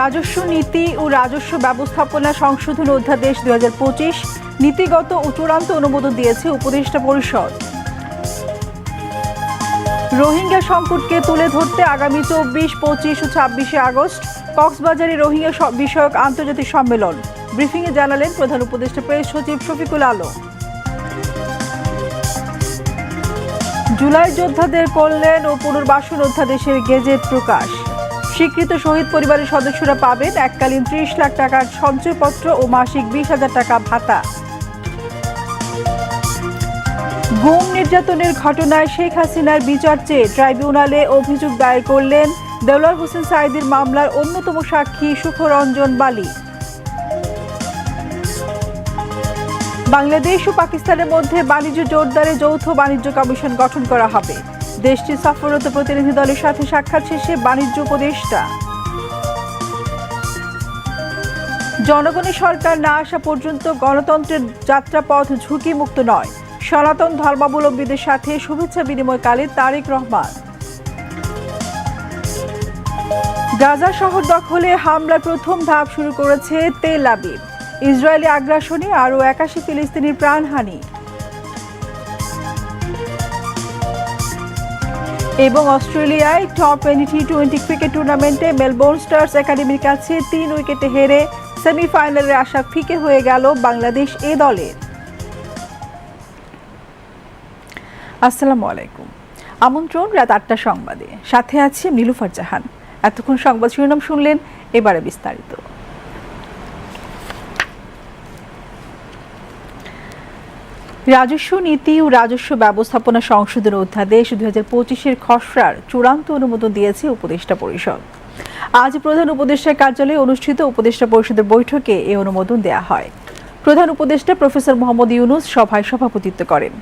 রাজস্ব নীতি ও রাজস্ব ব্যবস্থাপনা সংশোধন অধ্যাদেশ দুই নীতিগত ও চূড়ান্ত অনুমোদন দিয়েছে উপদেষ্টা পরিষদ। রোহিঙ্গা সংকটকে তুলে ধরতে আগামী চব্বিশ, পঁচিশ ও ছাব্বিশে আগস্ট কক্সবাজারে রোহিঙ্গা বিষয়ক আন্তর্জাতিক সম্মেলন। ব্রিফিংয়ে জানালেন প্রধান উপদেষ্টা প্রেস সচিব শফিকুল আলম। জুলাই যোদ্ধাদের কল্যাণ ও পুনর্বাসন অধ্যাদেশের গেজেট প্রকাশ। স্বীকৃত শহীদ পরিবারের সদস্যরা পাবেন এককালীন ত্রিশ লাখ টাকার সঞ্চয়পত্র ও মাসিক বিশ হাজার টাকা ভাতা। গুম নির্যাতনের ঘটনায় শেখ হাসিনার বিচার চেয়ে ট্রাইব্যুনালে অভিযোগ দায়ের করলেন দেওলার হোসেন সাইদির মামলার অন্যতম সাক্ষী সুখরঞ্জন বালি বাংলাদেশ ও পাকিস্তানের মধ্যে বাণিজ্য জোরদারে যৌথ বাণিজ্য কমিশন গঠন করা হবে। দেশটির সফররত প্রতিনিধি দলের সাথে সাক্ষাৎ শেষে বাণিজ্য উপদেষ্টা। জনগণের সরকার না আসা পর্যন্ত গণতন্ত্রের যাত্রাপথ ঝুঁকিমুক্ত নয়। সনাতন ধর্মাবলম্বীদের সাথে শুভেচ্ছা বিনিময়কালে তারেক রহমান। গাজা শহর দখলে হামলার প্রথম ধাপ শুরু করেছে তেল আবিব। ইসরায়েলি আগ্রাসনে আরও একাশি ফিলিস্তিনির প্রাণহানি। এবং অস্ট্রেলিয়ায় টপ টোয়েন্টি টোয়েন্টি ক্রিকেট টুর্নামেন্টে মেলবোর্ন স্টার্স একাডেমির কাছে তিন উইকেটে হেরে সেমিফাইনালের আশা ফিকে হয়ে গেল বাংলাদেশ এ দলের আসসালামু আলাইকুম। আমন্ত্রণ রাত আটটা সংবাদে। সাথে আছে নীলুফার জাহান এতক্ষণ সংবাদ শিরোনাম শুনলেন, এবারে বিস্তারিত। রাজস্ব নীতি ও রাজস্ব ব্যবস্থাপনা সংশোধন অধ্যাদেশ দুই হাজার পঁচিশের খসড়ার চূড়ান্ত অনুমোদন দিয়েছে উপদেষ্টা পরিষদ। আজ প্রধান উপদেষ্টার কার্যালয়ে অনুষ্ঠিত উপদেষ্টা পরিষদের বৈঠকে এই অনুমোদন দেয়া হয়। প্রধান উপদেষ্টা প্রফেসর মোহাম্মদ ইউনুস সভায় সভাপতিত্ব করেন।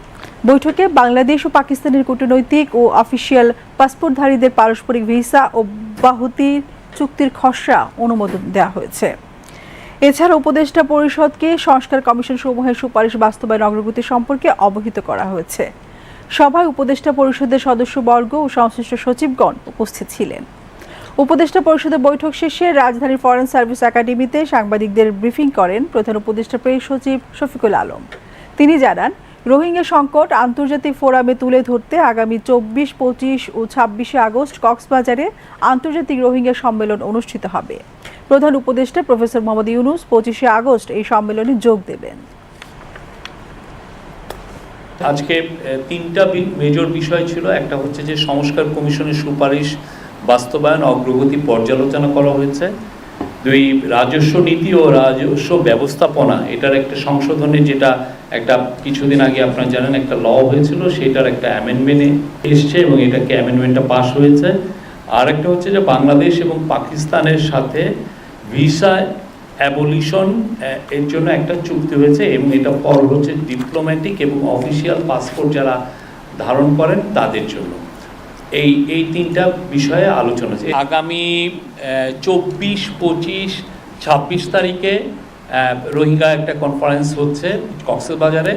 বৈঠকে বাংলাদেশ ও পাকিস্তানের কূটনৈতিক ও অফিসিয়াল পাসপোর্টধারীদের পারস্পরিক ভিসা ও বাহুতি চুক্তির খসড়া অনুমোদন দেওয়া হয়েছে। এছাড়া উপদেষ্টা পরিষদকে সংস্কার কমিশন সমূহের সুপারিশ বাস্তবায়ন অগ্রগতি সম্পর্কে অবহিত করা হয়েছে। সভায় উপদেষ্টা পরিষদের সদস্যবর্গ ও সংশ্লিষ্ট সচিবগণ উপস্থিত ছিলেন। উপদেষ্টা পরিষদের বৈঠক শেষে রাজধানীর ফরেন সার্ভিস একাডেমিতে সাংবাদিকদের ব্রিফিং করেন প্রধান উপদেষ্টা প্রেস সচিব শফিকুল আলম। তিনি জানান, রোহিঙ্গা সংকট আন্তর্জাতিক ফোরামে তুলে ধরতে আগামী চব্বিশ, পঁচিশ ও ছাব্বিশে আগস্ট কক্সবাজারে আন্তর্জাতিক রোহিঙ্গা সম্মেলন অনুষ্ঠিত হবে। প্রধান উপদেষ্টা প্রফেসর মোহাম্মদ ইউনুস পঁচিশে আগস্ট এই সম্মেলনে যোগ দেবেন। আজকে তিনটা মেজর বিষয় ছিল। একটা হচ্ছে যে সংস্কার কমিশনের সুপারিশ বাস্তবায়ন, অগ্রগতি পর্যালোচনা করা হয়েছে। দুই, রাজস্ব নীতি ও রাজস্ব ব্যবস্থাপনা, এটার একটা সংশোধনে যেটা একটা কিছুদিন আগে আপনারা জানেন একটা ল হয়েছিল, সেটার একটা অ্যামেন্ডমেন্টে এসছে এবং এটাকে অ্যামেন্ডমেন্টটা পাশ হয়েছে। আর একটা হচ্ছে যে বাংলাদেশ এবং পাকিস্তানের সাথে ভিসা অ্যাবলিশন এর জন্য একটা চুক্তি হয়েছে এবং এটা পর হচ্ছে ডিপ্লোম্যাটিক এবং অফিসিয়াল পাসপোর্ট যারা ধারণ করেন তাদের জন্য। এই এই তিনটা বিষয়ে আলোচনা হচ্ছে আগামী চব্বিশ, পঁচিশ, ছাব্বিশ তারিখে রোহিঙ্গা একটা কনফারেন্স হচ্ছে কক্সবাজারে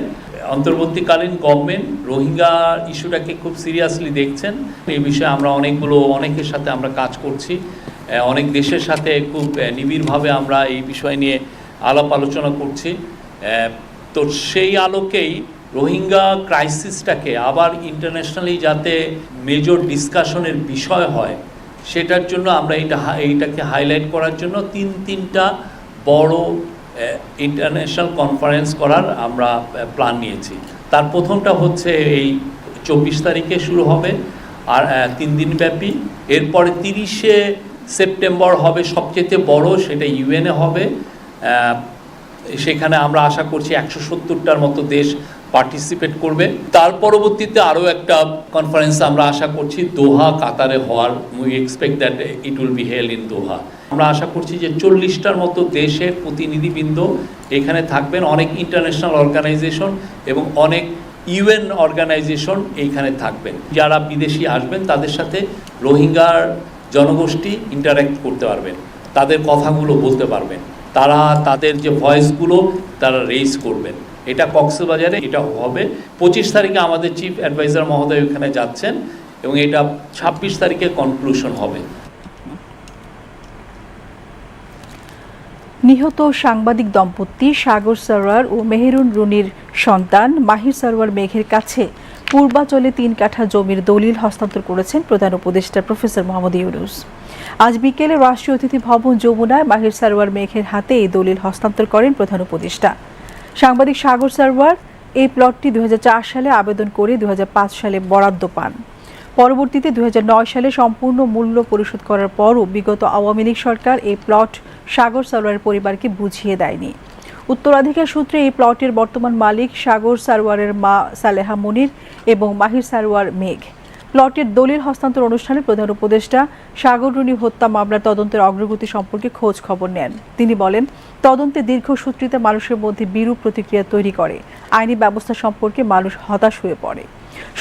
অন্তর্বর্তীকালীন গভর্নমেন্ট রোহিঙ্গা ইস্যুটাকে খুব সিরিয়াসলি দেখছেন। এই বিষয়ে আমরা অনেকগুলো, অনেকের সাথে আমরা কাজ করছি। অনেক দেশের সাথে খুব নিবিড়ভাবে আমরা এই বিষয় নিয়ে আলাপ আলোচনা করছি। তো সেই আলোকেই রোহিঙ্গা ক্রাইসিসটাকে আবার ইন্টারন্যাশনালি যাতে মেজর ডিসকাশনের বিষয় হয়, সেটার জন্য আমরা হা- এইটাকে হাইলাইট করার জন্য তিন, তিনটা বড় ইন্টারন্যাশনাল কনফারেন্স করার আমরা প্ল্যান নিয়েছি। তার প্রথমটা হচ্ছে এই চব্বিশ তারিখে শুরু হবে, আর তিন দিনব্যাপী। এরপরে তিরিশে সেপ্টেম্বর হবে সবচেয়ে বড়, সেটা ইউএনএ হবে। সেখানে আমরা আশা করছি একশো সত্তরটার মতো দেশ পার্টিসিপেট করবে। তার পরবর্তীতে আরও একটা কনফারেন্স আমরা আশা করছি, দোহা কাতারে হওয়ার। We expect that it will be held in Doha. আমরা আশা করছি যে চল্লিশটার মতো দেশের প্রতিনিধিবৃন্দ এখানে থাকবেন। অনেক ইন্টারন্যাশনাল অর্গানাইজেশন এবং অনেক ইউএন অর্গানাইজেশন এইখানে থাকবেন। যারা বিদেশি আসবেন, তাদের সাথে রোহিঙ্গার জনগোষ্ঠী ইন্টারাক্ট করতে পারবেন, তাদের কথাগুলো বলতে পারবেন, তারা তাদের যে ভয়েসগুলো তারা রেইজ করবেন। এটা কক্সবাজারে, এটা হবে। পঁচিশ তারিখে আমাদের চিফ অ্যাডভাইজার মহোদয় ওখানে যাচ্ছেন এবং এটা ছাব্বিশ তারিখে কনক্লুশন হবে। নিহত সাংবাদিক দম্পতি সাগর সরোয়ার ও মেহেরুন রুনির সন্তান মাহির সরোয়ার মেঘের কাছে। পূর্বাচলে তিন কাঠা জমির দলিল হস্তান্তর করেছেন প্রধান উপদেষ্টা প্রফেসর মোহাম্মদ ইউনুস। আজ বিকেলে রাষ্ট্রীয় অতিথি ভবন যমুনায় মাহির সারোয়ার মেঘের হাতে এই দলিল হস্তান্তর করেন প্রধান উপদেষ্টা। সাংবাদিক সাগর সরোয়ার এই প্লটটি দুই হাজার চার সালে আবেদন করে দুই হাজার পাঁচ সালে বরাদ্দ পান। পরবর্তীতে দুই হাজার নয় সালে সম্পূর্ণ মূল্য পরিশোধ করার পরও বিগত আওয়ামী লীগ সরকার এই প্লট সাগর সারোয়ারের পরিবারকে বুঝিয়ে দেয়নি। উত্তরাধিকার সূত্রে এই প্লটের বর্তমান মালিক সাগর সারোয়ারের মা সালেহা মুনির এবং মাহির সারোয়ার মেঘ। প্লটের দলিল হস্তান্তর অনুষ্ঠানে প্রধান উপদেষ্টা সাগর রুনি হত্যা মামলার তদন্তের অগ্রগতি সম্পর্কে খোঁজ খবর নেন। তিনি বলেন, তদন্তে দীর্ঘসূত্রিতা মানুষের মধ্যে বিরূপ প্রতিক্রিয়া তৈরি করে। আইনি ব্যবস্থা সম্পর্কে মানুষ হতাশ হয়ে পড়ে।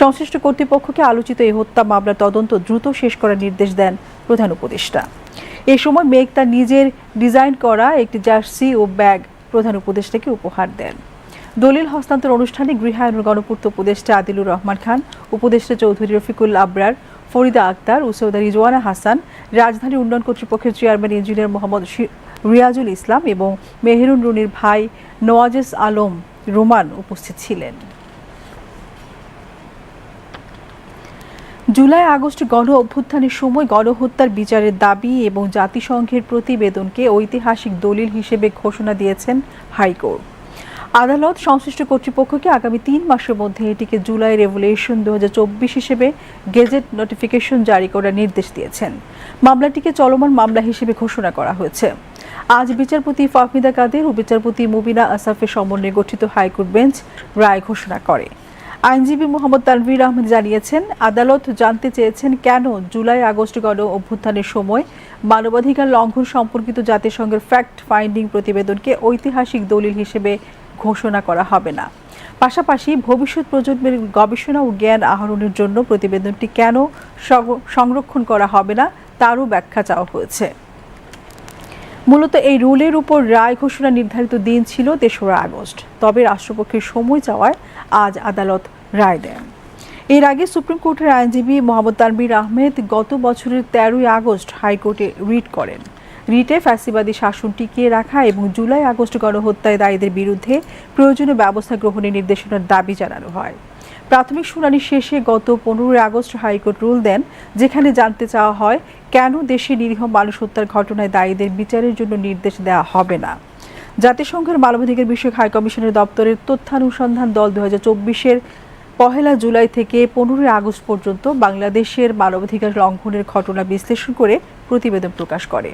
সংশ্লিষ্ট কর্তৃপক্ষকে আলোচিত এই হত্যা মামলার তদন্ত দ্রুত শেষ করার নির্দেশ দেন প্রধান উপদেষ্টা। এ সময় মেঘ তার নিজের ডিজাইন করা একটি জার্সি ও ব্যাগ প্রধান উপদেষ্টাকে উপহার দেন। দলিল হস্তান্তর অনুষ্ঠানে গৃহায়ন গণপূর্ত উপদেষ্টা আদিলুর রহমান খান, উপদেষ্টা চৌধুরী রফিকুল আবরার, ফরিদা আক্তার উসৌদা রিজওয়ানা হাসান, রাজধানী উন্নয়ন কর্তৃপক্ষের চেয়ারম্যান ইঞ্জিনিয়ার মোহাম্মদ রিয়াজুল ইসলাম এবং মেহেরুন রুনির ভাই নওয়াজেস আলম রোমান উপস্থিত ছিলেন। জুলাই আগস্ট গণ অভ্যুত্থানের সময় গণহত্যার বিচারের দাবি এবং জাতিসংঘের প্রতিবেদনকে ঐতিহাসিক দলিল হিসেবে ঘোষণা দিয়েছেন হাইকোর্ট। আদালত সংশ্লিষ্ট কর্তৃপক্ষকে আগামী তিন মাসের মধ্যে এটিকে জুলাই রেভুলেশন দু হাজার চব্বিশ হিসেবে গেজেট নোটিফিকেশন জারি করার নির্দেশ দিয়েছেন। মামলাটিকে চলমান মামলা হিসেবে ঘোষণা করা হয়েছে। আজ বিচারপতি ফাহমিদা কাদের ও বিচারপতি মুবিনা আসাফের সমন্বয়ে গঠিত হাইকোর্ট বেঞ্চ রায় ঘোষণা করে। আইনজীবী মোহাম্মদ তানভীর আহমেদ জানিয়েছেন, আদালত জানতে চেয়েছেন কেন জুলাই আগস্ট গণ অভ্যুত্থানের সময় মানবাধিকার লঙ্ঘন সম্পর্কিত জাতিসংঘের ফ্যাক্ট ফাইন্ডিং প্রতিবেদনকে ঐতিহাসিক দলিল হিসেবে ঘোষণা করা হবে না। পাশাপাশি ভবিষ্যৎ প্রজন্মের গবেষণা ও জ্ঞান আহরণের জন্য প্রতিবেদনটি কেন সংরক্ষণ করা হবে না, তারও ব্যাখ্যা চাওয়া হয়েছে। মূলত এই রুলের উপর রায় ঘোষণা নির্ধারিত দিন ছিল তেসরা আগস্ট। তবে রাষ্ট্রপক্ষের সময় চাওয়ায় আজ আদালত রায় দেন। এর আগে সুপ্রিম কোর্টের আইনজীবী মোহাম্মদ তানবির আহমেদ গত বছরের তেরোই আগস্ট হাইকোর্টে রিট করেন। রিটে ফ্যাসিবাদী শাসন টিকিয়ে রাখা এবং জুলাই আগস্ট গণহত্যায় দায়ীদের বিরুদ্ধে প্রয়োজনীয় ব্যবস্থা গ্রহণের নির্দেশনার দাবি জানানো হয়। প্রাথমিক শুনানি শেষে গত পনেরোই আগস্ট হাইকোর্ট রুল দেন, যেখানে জানতে চাওয়া হয় কেন দেশে নিরীহ মানুষ হত্যার ঘটনায় দায়ীদের বিচারের জন্য নির্দেশ দেওয়া হবে না। জাতিসংঘের মানবাধিকার বিষয়ক হাই কমিশনের দপ্তরের তথ্যানুসন্ধান দল দু হাজার চব্বিশের পহেলা জুলাই থেকে পনেরোই আগস্ট পর্যন্ত বাংলাদেশের মানবাধিকার লঙ্ঘনের ঘটনা বিশ্লেষণ করে প্রতিবেদন প্রকাশ করে।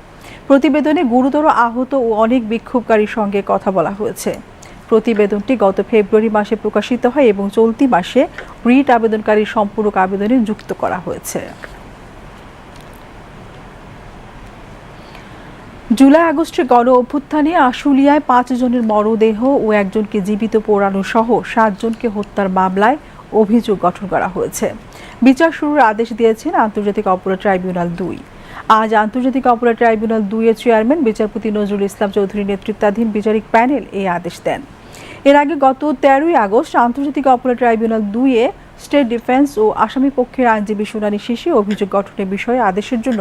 প্রতিবেদনে গুরুতর আহত ও অনেক বিক্ষোভকারীর সঙ্গে কথা বলা হয়েছে। প্রতিবেদনটি গত ফেব্রুয়ারি মাসে প্রকাশিত হয় এবং চলতি মাসে রিট আবেদনকারীর সম্পূরক আবেদনে যুক্ত করা হয়েছে। জুলাই আগস্টে গণ অভ্যুত্থানে আশুলিয়ায় পাঁচ জনের মরদেহ ও একজনকে জীবিত পোড়ানো সহ সাতজনকে হত্যার মামলায় অভিযোগ গঠন করা হয়েছে। বিচার শুরুর আদেশ দিয়েছেন আন্তর্জাতিক অপরাধ ট্রাইব্যুনাল দুই। আজ আন্তর্জাতিক অপরাধ ট্রাইব্যুনাল দুইয়ের চেয়ারম্যান বিচারপতি নজরুল ইসলাম চৌধুরী নেতৃত্বাধীন বিচারিক প্যানেল এই আদেশ দেন। এর আগে গত তেরোই আগস্ট আন্তর্জাতিক অপরাধ ট্রাইব্যুনাল দুইয়ে স্টেট ডিফেন্স ও আসামি পক্ষের আইনজীবী শুনানি শেষে অভিযোগ গঠনের বিষয়ে আদেশের জন্য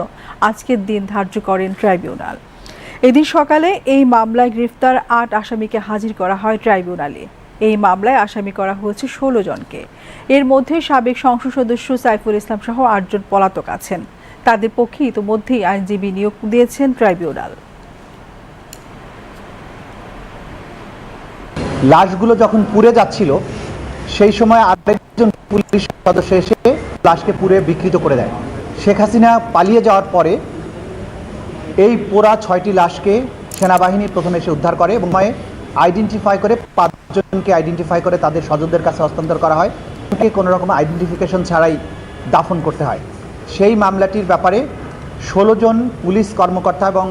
আজকের দিন ধার্য করেন ট্রাইব্যুনাল। এদিন সকালে এই মামলায় গ্রেফতার আট আসামিকে হাজির করা হয় ট্রাইব্যুনালে। এই মামলায় আসামি করা হয়েছে ষোলো জনকে। এর মধ্যে সাবেক সংসদ সদস্য সাইফুল ইসলাম সহ আটজন পলাতক আছেন। তাদের পক্ষে ইতোমধ্যেই আইনজীবী নিয়োগ দিয়েছেন ট্রাইব্যুনাল। লাশগুলো যখন পুড়ে যাচ্ছিল, সেই সময় আরেকজন পুলিশ সদস্য এসে লাশকে পুড়ে বিকৃত করে দেয়। শেখ হাসিনা পালিয়ে যাওয়ার পরে এই পোড়া ছয়টি লাশকে সেনাবাহিনী প্রথমে এসে উদ্ধার করে এবং আইডেন্টিফাই করে পাঁচজনকে আইডেন্টিফাই করে তাদের স্বজনদের কাছে হস্তান্তর করা হয়। কোনো রকম আইডেন্টিফিকেশন ছাড়াই দাফন করতে হয়। সেই মামলাটির ব্যাপারে ষোলো জন পুলিশ কর্মকর্তা এবং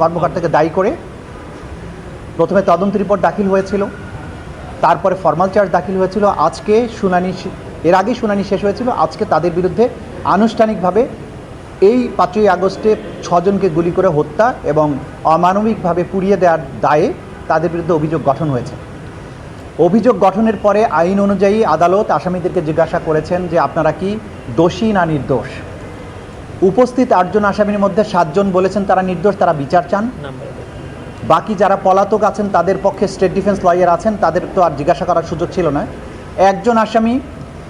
কর্মকর্তাকে দায়ী করে প্রথমে তদন্ত রিপোর্ট দাখিল হয়েছিল। তারপরে ফর্মাল চার্জ দাখিল হয়েছিল। আজকে শুনানি এর আগে শুনানি শেষ হয়েছিল। আজকে তাদের বিরুদ্ধে আনুষ্ঠানিকভাবে এই পাঁচই আগস্টে ছজনকে গুলি করে হত্যা এবং অমানবিকভাবে পুড়িয়ে দেওয়ার দায়ে তাদের বিরুদ্ধে অভিযোগ গঠন হয়েছে। অভিযোগ গঠনের পরে আইন অনুযায়ী আদালত আসামিদেরকে জিজ্ঞাসা করেছেন যে আপনারা কি দোষী না নির্দোষ? উপস্থিত আটজন আসামির মধ্যে সাতজন বলেছেন তারা নির্দোষ, তারা বিচার চান। বাকি যারা পলাতক আছেন, তাদের পক্ষে স্টেট ডিফেন্স লয়ার আছেন, তাদের তো আর জিজ্ঞাসা করার সুযোগ ছিল না। একজন আসামি,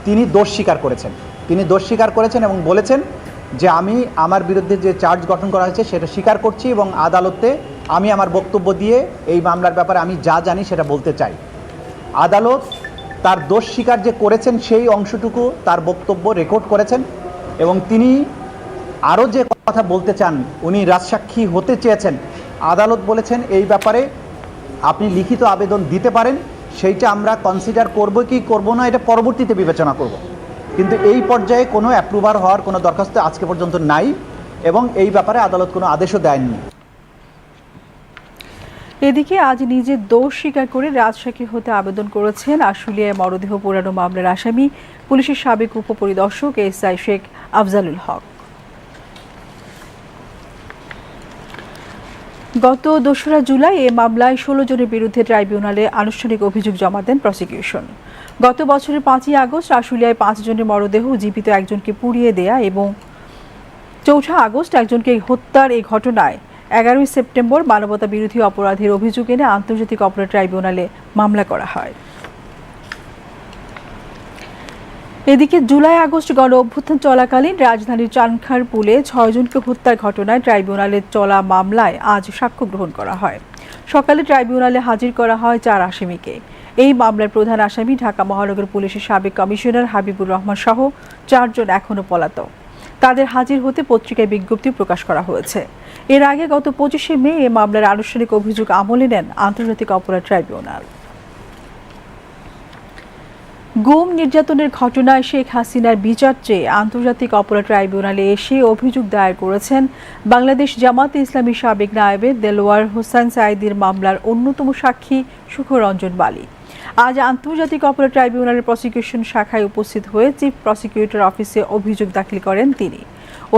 তিনি দোষ স্বীকার করেছেন। তিনি দোষ স্বীকার করেছেন এবং বলেছেন যে আমি আমার বিরুদ্ধে যে চার্জ গঠন করা হয়েছে সেটা স্বীকার করছি এবং আদালতে আমি আমার বক্তব্য দিয়ে এই মামলার ব্যাপারে আমি যা জানি সেটা বলতে চাই। আদালত তার দোষ স্বীকার যে করেছেন সেই অংশটুকু তার বক্তব্য রেকর্ড করেছেন এবং তিনি আরও যে কথা বলতে চান, উনি রাজসাক্ষী হতে চেয়েছেন। আদালত বলেছেন, এই ব্যাপারে আপনি লিখিত আবেদন দিতে পারেন, সেইটা আমরা কনসিডার করব কি করব না, এটা পরবর্তীতে বিবেচনা করব। কিন্তু এই পর্যায়ে কোনো অ্যাপ্রুভার হওয়ার কোনো দরখাস্ত আজকে পর্যন্ত নাই এবং এই ব্যাপারে আদালত কোনো আদেশও দেয়নি। এদিকে আজ নিজের দোষ স্বীকার করে রাজশাহী হতে আবেদন করেছেন আশুলিয়ায় মরদেহ পোড়ানো মামলার আসামি পুলিশের সাবেক উপপরিদর্শক এস আই শেখ আফজালুল হক। গত দোসরা জুলাই এ মামলায় ষোলো জনের বিরুদ্ধে ট্রাইব্যুনালে আনুষ্ঠানিক অভিযোগ জমা দেন প্রসিকিউশন। গত বছরের পাঁচই আগস্ট আশুলিয়ায় পাঁচজনের মরদেহ জীবিত একজনকে পুড়িয়ে দেয়া এবং চৌঠা আগস্ট একজনকে হত্যার এই ঘটনায় এগারোই সেপ্টেম্বর মানবতা বিরোধী অপরাধের অভিযোগ এনে আন্তর্জাতিক অপরাধ ট্রাইব্যুনালে মামলা করা হয়। এদিকে জুলাই আগস্ট গণ অভ্যুত্থান চলাকালীন রাজধানীর চানখার পুলে ছয়জনকে হত্যার ঘটনায় ট্রাইব্যুনালে চলা মামলায় আজ সাক্ষ্য গ্রহণ করা হয়। সকালে ট্রাইব্যুনালে হাজির করা হয় চার আসামিকে। এই মামলার প্রধান আসামি ঢাকা মহানগর পুলিশের সাবেক কমিশনার হাবিবুর রহমান সহ চারজন এখনও পলাতক। তাদের হাজির হতে পত্রিকায় বিজ্ঞপ্তি প্রকাশ করা হয়েছে। এর আগে গত পঁচিশে মে এ মামলার আনুষ্ঠানিক অভিযোগ আমলে নেন আন্তর্জাতিক অপরাধ ট্রাইব্যুনাল। গুম নির্যাতনের ঘটনায় শেখ হাসিনার বিচার চেয়ে আন্তর্জাতিক অপরাধ ট্রাইব্যুনালে এসে অভিযোগ দায়ের করেছেন বাংলাদেশ জামাতে ইসলামী সাবেক নায়েবে দেলোয়ার হোসেন সাইদির মামলার অন্যতম সাক্ষী সুখরঞ্জন বালি আজ আন্তর্জাতিক অপরাধ ট্রাইব্যুনালের প্রসিকিউশন শাখায় উপস্থিত হয়ে চিফ প্রসিকিউটর অফিসে অভিযোগ দাখিল করেন তিনি।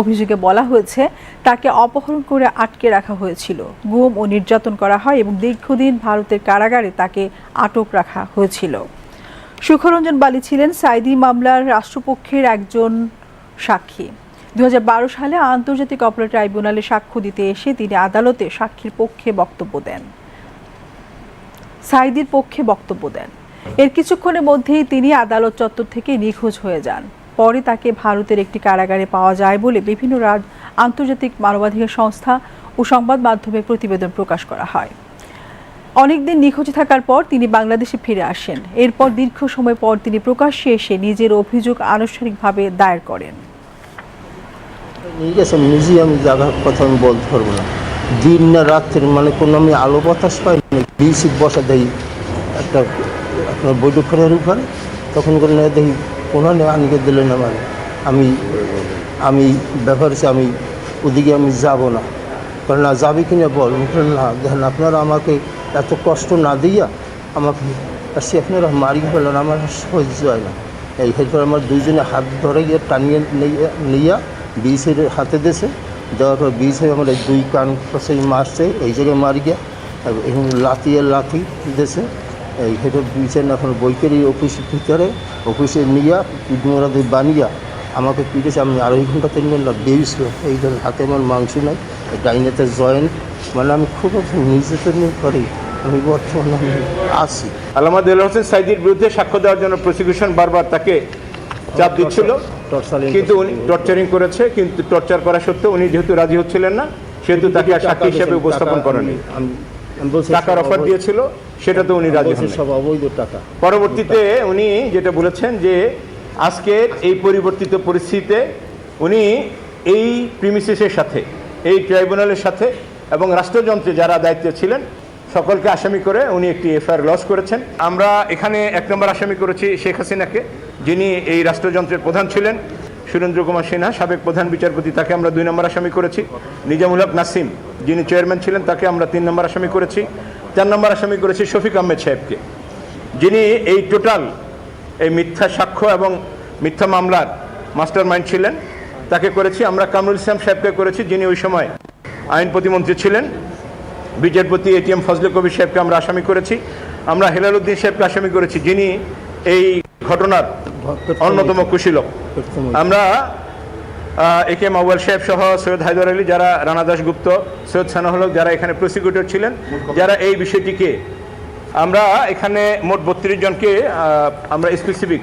অভিযোগে বলা হয়েছে, তাকে অপহরণ করে আটকে রাখা হয়েছিল। গুম ও নির্যাতন করা হয় এবং দীর্ঘদিন ভারতের কারাগারে তাকে আটক রাখা হয়েছিল। সুখরঞ্জন বালি ছিলেন সাইদি মামলার রাষ্ট্রপক্ষের একজন সাক্ষী। দুই হাজার বারো সালে আন্তর্জাতিক অপরাধ ট্রাইব্যুনালে সাক্ষ্য দিতে এসে তিনি আদালতে সাক্ষীর পক্ষে বক্তব্য দেন। সাইদির পক্ষে বক্তব্য দেন। এর কিছুক্ষণের মধ্যেই তিনি আদালত চত্বর থেকে নিখোঁজ হয়ে যান। পরে তাকে ভারতের একটি কারাগারে পাওয়া যায় বলে বিভিন্ন রাজ, আন্তর্জাতিক মানবাধিকার সংস্থা ও সংবাদ মাধ্যমে প্রতিবেদন প্রকাশ করা হয়। অনেকদিন নিখোঁজ থাকার পর তিনি বাংলাদেশে ফিরে আসেন। এরপর দীর্ঘ সময় পর তিনি প্রকাশ্যে এসে নিজের অভিযোগ আনুষ্ঠানিকভাবে দায়ের করেন। নিয়ে গেছে জায়গার কথা আমি বলতে পারব না। দিন না রাত্রি মানে কোনো আমি আলো বাতাস পাই না বিসি বসা দেই। একটা আপনার বৈঠকের উপরে তখন করে না দেখি কোনো আনিকে দিলে না মানে। আমি আমি ব্যাপার আমি ওদিকে আমি যাব না। কারণ না যাবি কিনা বল? না, দেখেন আপনারা আমাকে এত কষ্ট না দিয়া আমাকে আসছি, আপনারা মারি ফেলেন, আমার সহ্য হয় না। এই এরপর আমার দুইজনে হাত ধরে গিয়ে টানিয়ে নিয়ে নিয়া বিষের হাতে দেশে দেওয়ার পর বিষ হয়ে আমার দুই কান পাশে মারছে, এই জায়গায় মারি গিয়া এখন লাথি আর লাথি দেশে এই হেঁটে বিষের এখন বৈকারি অফিসের ভিতরে অফিসে নিয়া পিঠমোড়া দিয়ে বানিয়া আমাকে পিটেছে আমি আড়াই ঘণ্টা তিন ঘণ্টা বেরিয়েছিল এই ধরনের হাতে আমার মাংস নাই ডাইনেতে জয়েন্ট। মানে আমি খুব নির্যাতন করি, আমি বর্তমানে আমি আসি আলামা হোসেন সাইদির বিরুদ্ধে সাক্ষ্য দেওয়ার জন্য প্রসিকিউশন বারবার তাকে চাপ দিচ্ছিল। কিন্তু উনি টর্চারিং করেছে কিন্তু টর্চার করা সত্ত্বেও উনি যেহেতু রাজি হচ্ছিলেন না সেহেতু তাকে সাক্ষী হিসেবে উপস্থাপন করেনি। টাকার অফার দিয়েছিল সেটা তো উনি রাজি সব অবৈধ টাকা। পরবর্তীতে উনি যেটা বলেছেন যে আজকের এই পরিবর্তিত পরিস্থিতিতে উনি এই প্রিমিসিসের সাথে এই ট্রাইব্যুনালের সাথে এবং রাষ্ট্রযন্ত্রে যারা দায়িত্বে ছিলেন সকলকে আসামি করে উনি একটি এফআইআর লস করেছেন। আমরা এখানে এক নম্বর আসামি করেছি শেখ হাসিনাকে, যিনি এই রাষ্ট্রযন্ত্রের প্রধান ছিলেন। সুরেন্দ্র কুমার সিনহা, সাবেক প্রধান বিচারপতি, তাকে আমরা দুই নম্বর আসামি করেছি। নিজামুল হক নাসিম, যিনি চেয়ারম্যান ছিলেন, তাকে আমরা তিন নম্বর আসামি করেছি। চার নম্বর আসামি করেছি শফিক আহমেদ সাহেবকে। যিনি এই টোটাল এই মিথ্যা সাক্ষ্য এবং মিথ্যা মামলার মাস্টার মাইন্ড ছিলেন, তাকে করেছি। আমরা কামরুল ইসলাম সাহেবকে করেছি, যিনি ওই সময় আইন প্রতিমন্ত্রী ছিলেন। বিচারপতি এটিএম ফজলে কবির সাহেবকে আমরা আসামি করেছি। আমরা হেলাল উদ্দিন সাহেবকে আসামি করেছি যিনি এই ঘটনার অন্যতম কুশীলক। আমরা এ কে মাওয়াল সাহেব সহ সৈয়দ হায়দর আলী যারা রানা দাসগুপ্ত সৈয়দ সানাহলক যারা এখানে প্রসিকিউটর ছিলেন যারা এই বিষয়টিকে আমরা এখানে মোট বত্রিশ জনকে আমরা স্পেসিফিক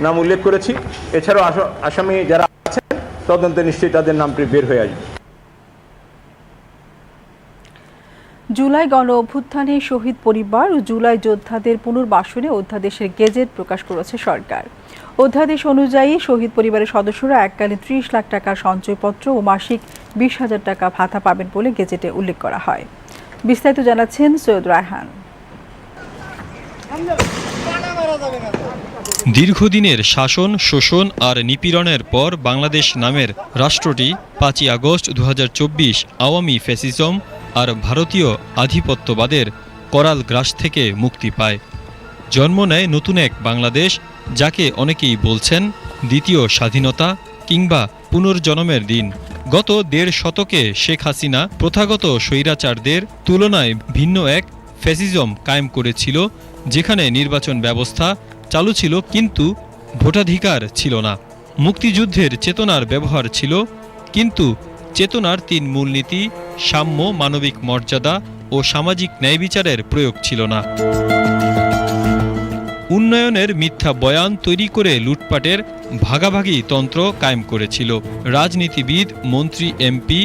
নাম উল্লেখ করেছি। এছাড়াও আস- আসামি যারা আছেন তদন্তে নিশ্চয়ই তাদের নামটি বের হয়ে আসবে। জুলাই গণ অভ্যুত্থানে শহীদ পরিবার ও জুলাই যোদ্ধাদের পুনর্বাসনে অধ্যাদেশের গেজেট প্রকাশ করেছে সরকার। অধ্যাদেশ অনুযায়ী শহীদ পরিবারের সদস্যরা এককালীন ত্রিশ লাখ টাকার সঞ্চয়পত্র ও মাসিক বিশ হাজার টাকা ভাতা পাবেন বলে গেজেটে উল্লেখ করা হয়। বিস্তারিত জানাচ্ছেন সৈয়দ রায়হান। দীর্ঘদিনের শাসন, শোষণ আর নিপীড়নের পর বাংলাদেশ নামের রাষ্ট্রটি পাঁচই আগস্ট দু হাজার চব্বিশ আওয়ামী ফ্যাসিজম আর ভারতীয় আধিপত্যবাদের করাল গ্রাস থেকে মুক্তি পায়। জন্ম নেয় নতুন এক বাংলাদেশ, যাকে অনেকেই বলছেন দ্বিতীয় স্বাধীনতা কিংবা পুনর্জন্মের দিন। গত দেড় শতকে শেখ হাসিনা প্রথাগত স্বৈরাচারদের তুলনায় ভিন্ন এক ফ্যাসিজম কায়েম করেছিল, যেখানে নির্বাচন ব্যবস্থা চালু ছিল কিন্তু ভোটাধিকার ছিল না। মুক্তিযুদ্ধের চেতনার ব্যবহার ছিল, কিন্তু চেতনার তিন মূলনীতি সাম্য, মানবিক মর্যাদা ও সামাজিক ন্যায় বিচারের প্রয়োগ ছিল না। উন্নয়নের মিথ্যা বয়ান তৈরি করে লুটপাটের ভাগাভাগি তন্ত্র কায়েম করেছিল। রাজনীতিবিদ, মন্ত্রী, এমপি,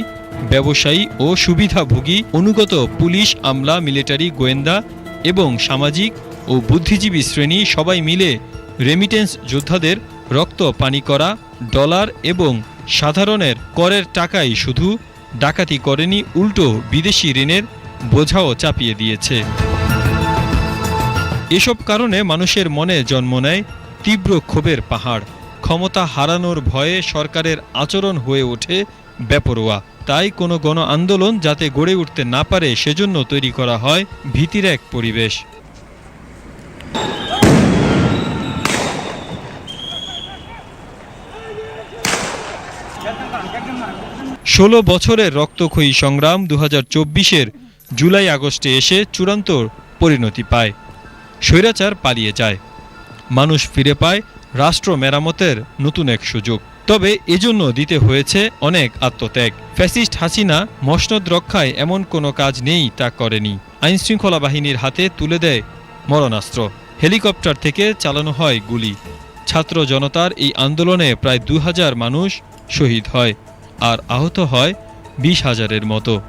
ব্যবসায়ী ও সুবিধাভোগী, অনুগত পুলিশ, আমলা, মিলিটারি, গোয়েন্দা এবং সামাজিক ও বুদ্ধিজীবী শ্রেণি সবাই মিলে রেমিটেন্স যোদ্ধাদের রক্ত পানি করা, ডলার এবং সাধারণের করের টাকাই শুধু ডাকাতি করেনি, উল্টো বিদেশি ঋণের বোঝাও চাপিয়ে দিয়েছে। এসব কারণে মানুষের মনে জন্ম নেয় তীব্র ক্ষোভের পাহাড়। ক্ষমতা হারানোর ভয়ে সরকারের আচরণ হয়ে ওঠে বেপরোয়া। তাই কোনো গণ আন্দোলন যাতে গড়ে উঠতে না পারে, সেজন্য তৈরি করা হয় ভীতির এক পরিবেশ। ষোলো বছরের রক্তক্ষয়ী সংগ্রাম দু হাজার জুলাই আগস্টে এসে চূড়ান্ত পরিণতি পায়। স্বৈরাচার পালিয়ে যায়। মানুষ ফিরে পায় রাষ্ট্র মেরামতের নতুন এক সুযোগ। তবে এজন্য দিতে হয়েছে অনেক আত্মত্যাগ। ফ্যাসিস্ট হাসিনা মসনদ রক্ষায় এমন কোনো কাজ নেই তা করেনি। আইনশৃঙ্খলা বাহিনীর হাতে তুলে দেয় মরণাস্ত্র। হেলিকপ্টার থেকে চালানো হয় গুলি। ছাত্র জনতার এই আন্দোলনে প্রায় দু হাজার মানুষ শহীদ হয় আর আহত হয় বিশ হাজারের মতো।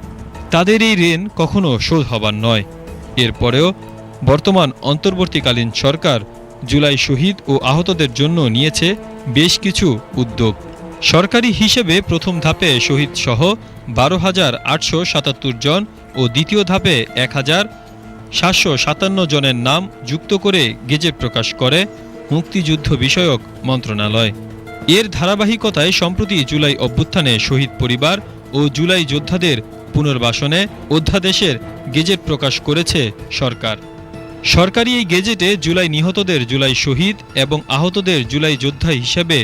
তাদের এই ঋণ কখনো শোধ হবার নয়। এরপরেও বর্তমান অন্তর্বর্তীকালীন সরকার জুলাই শহীদ ও আহতদের জন্য নিয়েছে বেশ কিছু উদ্যোগ। সরকারি হিসেবে প্রথম ধাপে শহীদ সহ বারো হাজার আটশো সাতাত্তর জন ও দ্বিতীয় ধাপে এক হাজার সাতশো সাতান্ন জনের নাম যুক্ত করে গেজেট প্রকাশ করে মুক্তিযুদ্ধ বিষয়ক মন্ত্রণালয়। এর ধারাবাহিকতায় সম্প্রতি জুলাই অভ্যুত্থানে শহীদ পরিবার ও জুলাই যোদ্ধাদের পুনর্বাসনে অধ্যাদেশের গেজেট প্রকাশ করেছে সরকার। সরকারি এই গেজেটে জুলাই নিহতদের জুলাই শহীদ এবং আহতদের জুলাই যোদ্ধা হিসেবে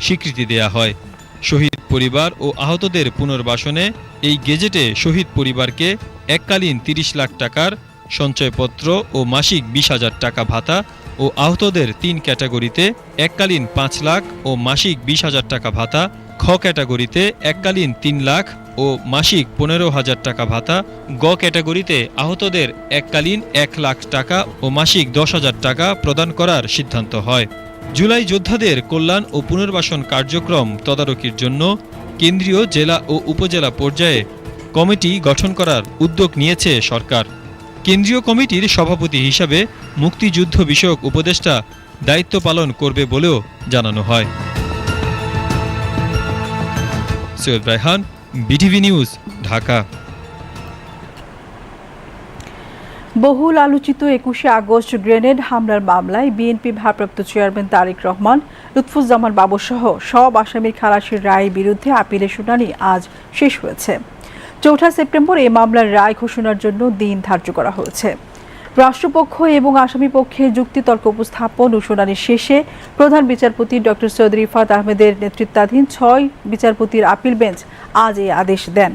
স্বীকৃতি দেয়া হয়। শহীদ পরিবার ও আহতদের পুনর্বাসনে এই গেজেটে শহীদ পরিবারকে এককালীন তিরিশ লাখ টাকার সঞ্চয়পত্র ও মাসিক বিশ হাজার টাকা ভাতা ও আহতদের তিন ক্যাটাগরিতে এককালীন পাঁচ লাখ ও মাসিক বিশ হাজার টাকা ভাতা, খ ক্যাটাগরিতে এককালীন তিন লাখ ও মাসিক পনেরো হাজার টাকা ভাতা, গ ক্যাটাগরিতে আহতদের এককালীন এক লাখ টাকা ও মাসিক দশ হাজার টাকা প্রদান করার সিদ্ধান্ত হয়। জুলাই যোদ্ধাদের কল্যাণ ও পুনর্বাসন কার্যক্রম তদারকির জন্য কেন্দ্রীয় জেলা ও উপজেলা পর্যায়ে কমিটি গঠন করার উদ্যোগ নিয়েছে সরকার। কেন্দ্রীয় কমিটির সভাপতি হিসাবে মুক্তিযুদ্ধ বিষয়ক উপদেষ্টা দায়িত্ব পালন করবে বলেও জানানো হয়। Syed Raihan, BTV news, Dhaka. বহুল আলোচিত একুশে আগস্ট গ্রেনেড হামলার মামলায় বিএনপি ভারপ্রাপ্ত চেয়ারম্যান তারেক রহমান, লুৎফুজ্জামান বাবুসহ সব আসামির খালাসির রায়ের বিরুদ্ধে আপিলের শুনানি আজ শেষ হয়েছে। চৌঠা সেপ্টেম্বর এই মামলার রায় ঘোষণার জন্য দিন ধার্য করা হয়েছে। রাষ্ট্রপক্ষ এবং আসামি পক্ষে যুক্তিতর্ক উপস্থাপন ও শুনানি শেষে প্রধান বিচারপতি ডক্টর সৈয়দ রিফাত আহমেদের নেতৃত্বাধীন ছয় বিচারপতির আপিল বেঞ্চ আজ এই আদেশ দেন।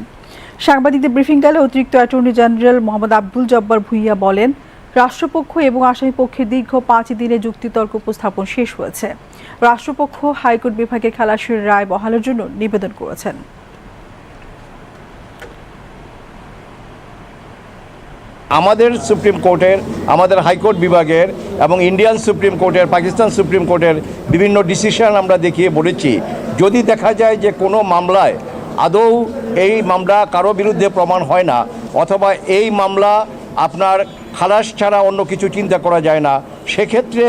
সাংবাদিকদের ব্রিফিংকালে অতিরিক্ত অ্যাটর্নি জেনারেল মোহাম্মদ আব্দুল জব্বার ভুইয়া বলেন, রাষ্ট্রপক্ষ এবং আসামি পক্ষের দীর্ঘ পাঁচ দিনের যুক্তিতর্ক উপস্থাপন শেষ হয়েছে। রাষ্ট্রপক্ষ হাইকোর্ট বিভাগের খালাসের রায় বহালের জন্য নিবেদন করেছেন। আমাদের সুপ্রিম কোর্টের, আমাদের হাইকোর্ট বিভাগের এবং ইন্ডিয়ান সুপ্রিম কোর্টের, পাকিস্তান সুপ্রিম কোর্টের বিভিন্ন ডিসিশন আমরা দেখিয়ে বলেছি। যদি দেখা যায় যে কোনো মামলায় আদৌ এই মামলা কারও বিরুদ্ধে প্রমাণ হয় না, অথবা এই মামলা আপনার খালাস ছাড়া অন্য কিছু চিন্তা করা যায় না, সেক্ষেত্রে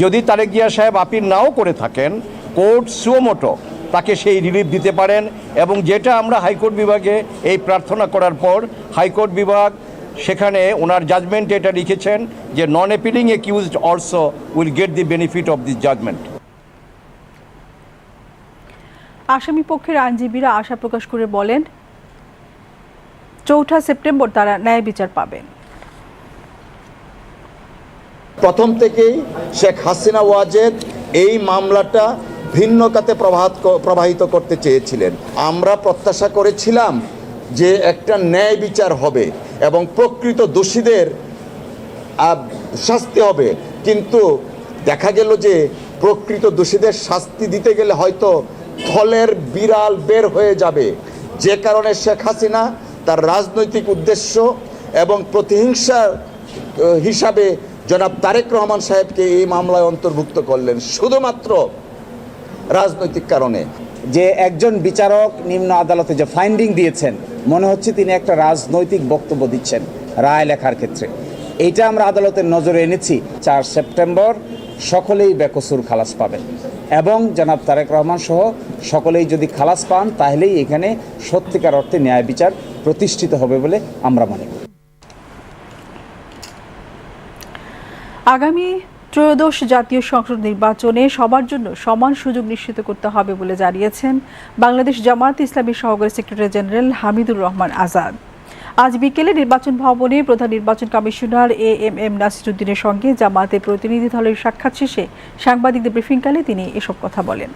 যদি তারেক জিয়া সাহেব আপিল নাও করে থাকেন, কোর্ট সুমোটো তাকে সেই রিলিফ দিতে পারেন এবং যেটা আমরা হাইকোর্ট বিভাগে এই প্রার্থনা করার পর হাইকোর্ট বিভাগ সেখানে ওনার জাজমেন্টে এটা লিখেছেন যে non appealing accused also will get the benefit of this judgment আসামি পক্ষের আইনজীবীরা আশা প্রকাশ করে বলেন চৌঠা সেপ্টেম্বর তারা ন্যায় বিচার পাবেন। প্রথম থেকেই শেখ হাসিনা ওয়াজেদ এই মামলাটা ভিন্ন কাতে প্রভাত প্রবাহিত করতে চেয়েছিলেন। আমরা প্রত্যাশা করেছিলাম যে একটা ন্যায় বিচার হবে এবং প্রকৃত দোষীদের শাস্তি হবে। কিন্তু দেখা গেল যে প্রকৃত দোষীদের শাস্তি দিতে গেলে হয়তো থলের বিড়াল বের হয়ে যাবে। যে কারণে শেখ হাসিনা তার রাজনৈতিক উদ্দেশ্য এবং প্রতিহিংসার হিসাবে জনাব তারেক রহমান সাহেবকে এই মামলায় অন্তর্ভুক্ত করলেন। শুধুমাত্র রাজনৈতিক কারণে। যে একজন বিচারক নিম্ন আদালতে যে ফাইন্ডিং দিয়েছেন, মনে হচ্ছে তিনি একটা রাজনৈতিক বক্তব্য দিচ্ছেন রায় লেখার ক্ষেত্রে। এইটা আমরা আদালতের নজরে এনেছি, চার সেপ্টেম্বর, সকলেই বেকসুর খালাস পাবেন। এবং জনাব তারেক রহমান সহ সকলেই যদি খালাস পান, তাহলেই এখানে সত্যিকার অর্থে ন্যায় বিচার প্রতিষ্ঠিত হবে বলে আমরা মনে করি। আগামী ত্রয়োদশ জাতীয় সংসদ নির্বাচনে সবার জন্য সমান সুযোগ নিশ্চিত করতে হবে বলে জানিয়েছেন বাংলাদেশ জামায়াত ইসলামী সহকারী সেক্রেটারি জেনারেল হামিদুর রহমান আজাদ। আজ বিকেলে নির্বাচন ভবনে প্রধান নির্বাচন কমিশনার এ এম এম নাসিরুদ্দিনের সঙ্গে জামায়াতের প্রতিনিধি দলের সাক্ষাৎ শেষে সাংবাদিকদের ব্রিফিংকালে তিনি এসব কথা বলেন।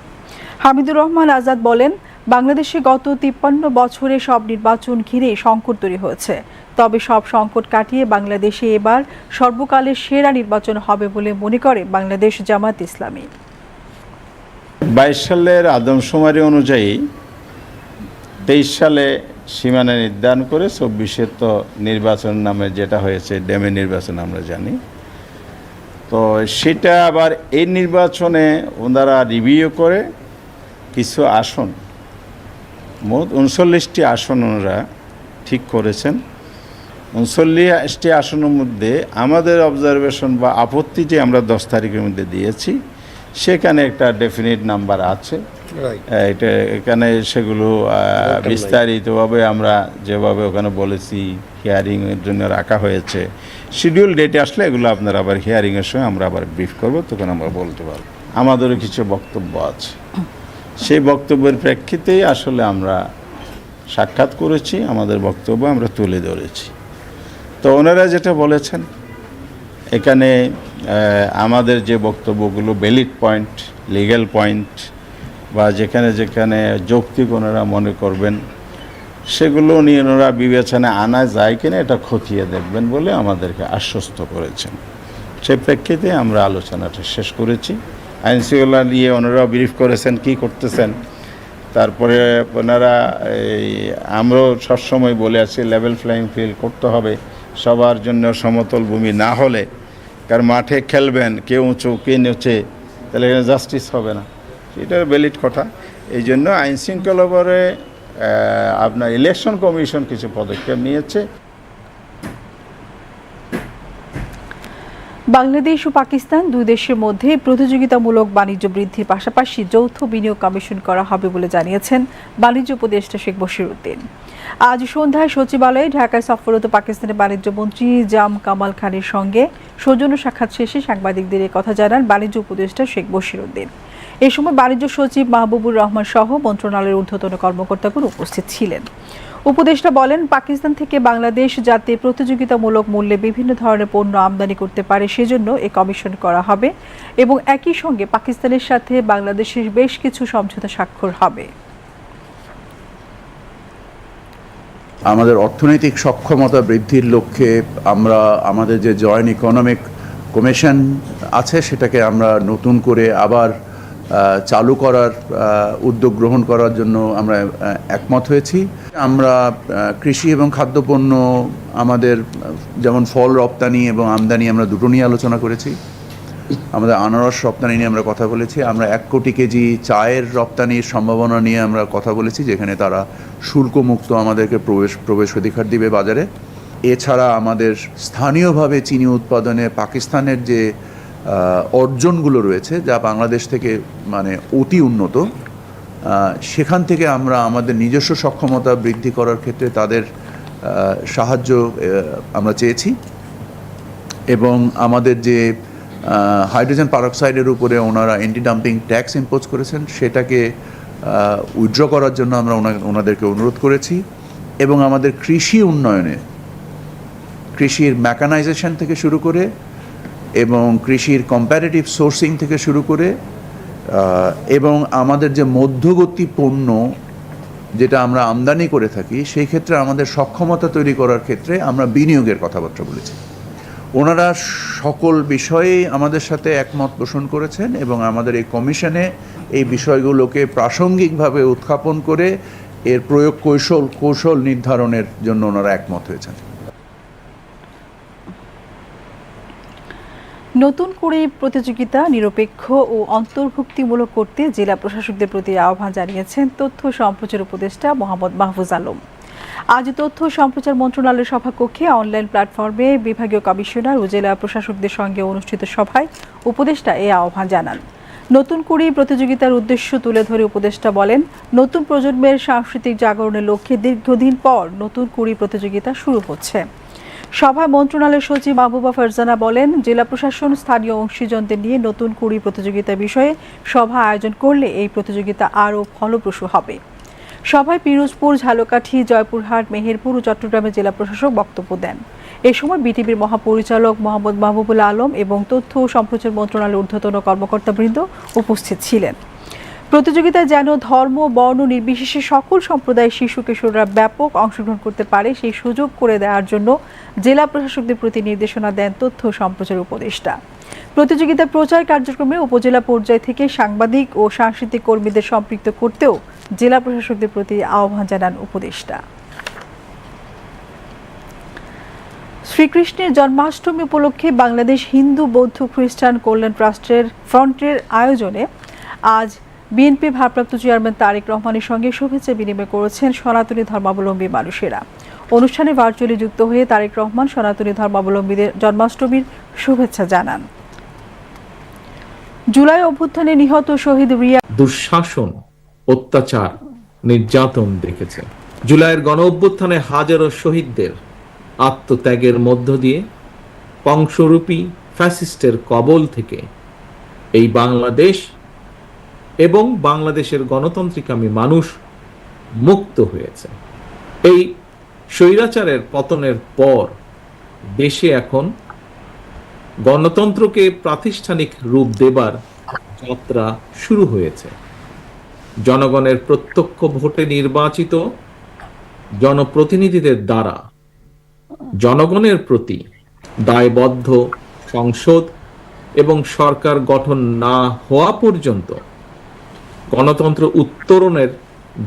হামিদুর রহমান আজাদ বলেন, বাংলাদেশে গত তিপ্পান্ন বছরে সব নির্বাচন ঘিরে সংকট তৈরি হয়েছে। তবে সব সংকট কাটিয়ে বাংলাদেশে এবার সর্বকালের সেরা নির্বাচন হবে বলে মনে করে বাংলাদেশ জামাত ইসলামী। বাইশ সালের আদমশুমারি অনুযায়ী তেইশ সালে সীমানা নির্ধারণ করে চব্বিশে তো নির্বাচন নামে যেটা হয়েছে, ডেমে নির্বাচন আমরা জানি। তো সেটা আবার এই নির্বাচনে ওনারা রিভিউ করে কিছু আসন, মোট উনচল্লিশটি আসন ওনারা ঠিক করেছেন। উনচল্লিশটি আসনের মধ্যে আমাদের অবজারভেশন বা আপত্তিটি আমরা দশ তারিখের মধ্যে দিয়েছি। সেখানে একটা ডেফিনিট নাম্বার আছে। এটা এখানে সেগুলো বিস্তারিতভাবে আমরা যেভাবে ওখানে বলেছি হিয়ারিংয়ের জন্য রাখা হয়েছে। শিডিউল ডেটে আসলে এগুলো আপনার আবার হিয়ারিংয়ের সময় আমরা আবার ব্রিফ করব তখন আমরা বলতে পারব। আমাদেরও কিছু বক্তব্য আছে। সেই বক্তব্যের প্রেক্ষিতেই আসলে আমরা সাক্ষাৎ করেছি আমাদের বক্তব্য আমরা তুলে ধরেছি। তো ওনারা যেটা বলেছেন, এখানে আমাদের যে বক্তব্যগুলো ভ্যালিড পয়েন্ট লিগ্যাল পয়েন্ট বা যেখানে যেখানে যৌক্তিক ওনারা মনে করবেন, সেগুলো নিয়ে ওনারা বিবেচনায় আনা যায় কিনা এটা খতিয়ে দেখবেন বলে আমাদেরকে আশ্বস্ত করেছেন। সেই প্রেক্ষিতে আমরা আলোচনাটা শেষ করেছি। আইনশৃঙ্খলা নিয়ে ওনারাও ব্রিফ করেছেন, কি করতেছেন। তারপরে ওনারা এই, আমরাও সবসময় বলে আছি লেভেল ফ্লাইং ফিল করতে হবে। সবার জন্য সমতল ভূমি না হলে, কারণ মাঠে খেলবেন কেউ উঁচু, কে নিচে, তাহলে এখানে জাস্টিস হবে না। এটা ভ্যালিড কথা। এই জন্য আইন শৃঙ্খলা পরে আপনার ইলেকশন কমিশন কিছু পদক্ষেপ নিয়েছে। বাংলাদেশ ও পাকিস্তান দুই দেশের মধ্যে প্রতিযোগিতামূলক বাণিজ্য বৃদ্ধির পাশাপাশি যৌথ বিনিয়োগ কমিশন করা হবে বলে জানিয়েছেন বাণিজ্য উপদেষ্টা শেখ বশির উদ্দিন। আজ সন্ধ্যায় সচিবালয়ে ঢাকায় সফররত পাকিস্তানের বাণিজ্য মন্ত্রী জাম কামাল খানের সঙ্গে সৌজন্য সাক্ষাৎ শেষে সাংবাদিকদের কথা জানান বাণিজ্য উপদেষ্টা শেখ বশির উদ্দিন। এ সময় বাণিজ্য সচিব মাহবুবুর রহমান সহ মন্ত্রণালয়ের ঊর্ধ্বতন কর্মকর্তাগণ উপস্থিত ছিলেন। উপদেষ্টা বলেন, পাকিস্তান থেকে বাংলাদেশ যাতে প্রতিযোগিতামূলক মূল্যে বিভিন্ন ধরনের পণ্য আমদানি করতে পারে সেজন্য এ কমিশন করা হবে এবং একই সঙ্গে পাকিস্তানের সাথে বাংলাদেশের বেশ কিছু সমঝোতা স্বাক্ষর হবে। আমাদের অর্থনৈতিক সক্ষমতা বৃদ্ধির লক্ষ্যে আমরা আমাদের যে জয়েন্ট ইকোনমিক কমিশন আছে, সেটাকে আমরা নতুন করে আবার চালু করার উদ্যোগ গ্রহণ করার জন্য আমরা একমত হয়েছি। আমরা কৃষি এবং খাদ্যপণ্য আমাদের যেমন ফল রপ্তানি এবং আমদানি আমরা দুটো নিয়ে আলোচনা করেছি। আমাদের আনারস রপ্তানি নিয়ে আমরা কথা বলেছি, আমরা এক কোটি কেজি চায়ের রপ্তানির সম্ভাবনা নিয়ে আমরা কথা বলেছি, যেখানে তারা শুল্কমুক্ত আমাদেরকে প্রবেশ প্রবেশ অধিকার দিবে বাজারে। এছাড়া আমাদের স্থানীয়ভাবে চিনি উৎপাদনে পাকিস্তানের যে অর্জনগুলো রয়েছে, যা বাংলাদেশ থেকে মানে অতি উন্নত সেখান থেকে আমরা আমাদের নিজস্ব সক্ষমতা বৃদ্ধি করার ক্ষেত্রে তাদের সাহায্য আমরা চেয়েছি। এবং আমাদের যে হাইড্রোজেন পারক্সাইডের উপরে ওনারা অ্যান্টি ডাম্পিং ট্যাক্স ইম্পোজ করেছেন। সেটাকে উইথড্র করার জন্য আমরা ওনাদেরকে অনুরোধ করেছি। এবং আমাদের কৃষি উন্নয়নে, কৃষির মেকানাইজেশন থেকে শুরু করে এবং কৃষির কম্প্যারেটিভ সোর্সিং থেকে শুরু করে এবং আমাদের যে মধ্যবর্তী পণ্য যেটা আমরা আমদানি করে থাকি, সেই ক্ষেত্রে আমাদের সক্ষমতা তৈরি করার ক্ষেত্রে আমরা বিনিয়োগের কথাবার্তা বলেছি। ওনারা সকল বিষয়েই আমাদের সাথে একমত পোষণ করেছেন এবং আমাদের এই কমিশনে এই বিষয়গুলোকে প্রাসঙ্গিকভাবে উত্থাপন করে এর প্রয়োগ কৌশল কৌশল নির্ধারণের জন্য ওনারা একমত হয়েছেন। নতুন করে প্রতিযোগিতা, নিরপেক্ষ ও অন্তর্ভুক্তিমূলক করতে জেলা প্রশাসকদের প্রতি আহ্বান জানিয়েছেন তথ্য সম্প্রচার উপদেষ্টা মোহাম্মদ মাহফুজ আলম। আজ তথ্য সম্প্রচার মন্ত্রণালয়ের সভাকক্ষে অনলাইন প্ল্যাটফর্মে বিভাগীয় কমিশনার ও জেলা প্রশাসকদের সঙ্গে অনুষ্ঠিত সভায় উপদেষ্টা এ আহ্বান জানান। নতুন এই প্রতিযোগিতার উদ্দেশ্য তুলে ধরে উপদেষ্টা বলেন, নতুন প্রজন্মের সাংস্কৃতিক জাগরণের লক্ষ্যে দীর্ঘদিন পর নতুন কুড়ি প্রতিযোগিতা শুরু হচ্ছে। সভায় মন্ত্রণালয়ের সচিব মাহবুবা ফারজানা বলেন, জেলা প্রশাসন স্থানীয় অংশীজনদের নিয়ে নতুন কুড়ি প্রতিযোগিতা বিষয়ে সভা আয়োজন করলে এই প্রতিযোগিতা আরও ফলপ্রসূ হবে। সভায় পিরোজপুর, ঝালকাঠি, জয়পুরহাট, মেহেরপুর ও চট্টগ্রামের জেলা প্রশাসক বক্তব্য দেন। এ সময় বিটিভির মহাপরিচালক মোহাম্মদ মাহবুবুল আলম এবং তথ্য ও সম্প্রচার মন্ত্রণালয়ের ঊর্ধ্বতন কর্মকর্তাবৃন্দ উপস্থিত ছিলেন। প্রতিযোগিতায় যেন ধর্ম, বর্ণ নির্বিশেষে সকল সম্প্রদায়ের শিশু কিশোররা ব্যাপক অংশগ্রহণ করতে পারে, সেই সুযোগ করে দেওয়ার জন্য জেলা প্রশাসকদের প্রতি নির্দেশনা দেন তথ্য সম্প্রচার উপদেষ্টা। প্রতিযোগিতা প্রচার কার্যক্রমে উপজেলা পর্যায় থেকে সাংবাদিক ও সাংস্কৃতিক কর্মীদের সম্পৃক্ত করতেও জেলা প্রশাসকদের প্রতি আহ্বান জানান উপদেষ্টা। শ্রীকৃষ্ণের জন্মাষ্টমী উপলক্ষে বাংলাদেশ হিন্দু, বৌদ্ধ, খ্রিস্টান কল্যাণ ট্রাস্টের ফ্রন্টের আয়োজনে আজ বিএনপি ভারপ্রাপ্ত চেয়ারম্যান তারেক রহমানের সঙ্গে শুভেচ্ছা বিনিময় করেছেন সনাতনী ধর্মাবলম্বী মানুষেরা। অনুষ্ঠানে ভার্চুয়ালি যুক্ত হয়ে তারেক রহমান সনাতনী ধর্মাবলম্বীদের জন্মাষ্টমীর শুভেচ্ছা জানান। জুলাই অভ্যুত্থানে নিহত শহীদ রিয়া দুঃশাসন অত্যাচার, নির্যাতন দেখেছে। জুলাইয়ের গণ অভ্যুত্থানে হাজারো শহীদদের আত্মত্যাগের মধ্য দিয়ে কংসরূপী ফ্যাসিস্টের কবল থেকে এই বাংলাদেশ এবং বাংলাদেশের গণতান্ত্রিকামী মানুষ মুক্ত হয়েছে। এই স্বৈরাচারের পতনের পর দেশে এখন গণতন্ত্রকে প্রাতিষ্ঠানিক রূপ দেবার যাত্রা শুরু হয়েছে। জনগণের প্রত্যক্ষ ভোটে নির্বাচিত জনপ্রতিনিধিদের দ্বারা। জনগণের প্রতি দায়বদ্ধ সংসদ এবং সরকার গঠন না হওয়া পর্যন্ত গণতন্ত্র উত্তরণের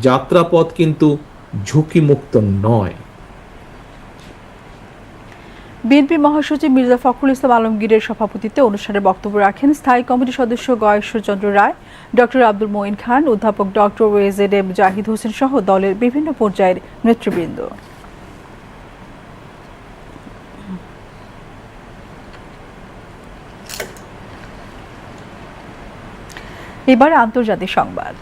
যাত্রাপথ কিন্তু ঝুঁকিমুক্ত নয়। বিএনপি মহাসচিব মির্জা ফখরুল ইসলাম আলমগীরের সভাপতিত্বে অনুষ্ঠানে বক্তব্য রাখেন স্থায়ী কমিটির সদস্য গয়েশ্বরচন্দ্র রায়, ডক্টর আব্দুল মঈন খান, অধ্যাপক doctor A Z M Zahid Hossain সহ দলের বিভিন্ন পর্যায়ের নেতৃবৃন্দ। এবার আন্তর্জাতিক সংবাদ।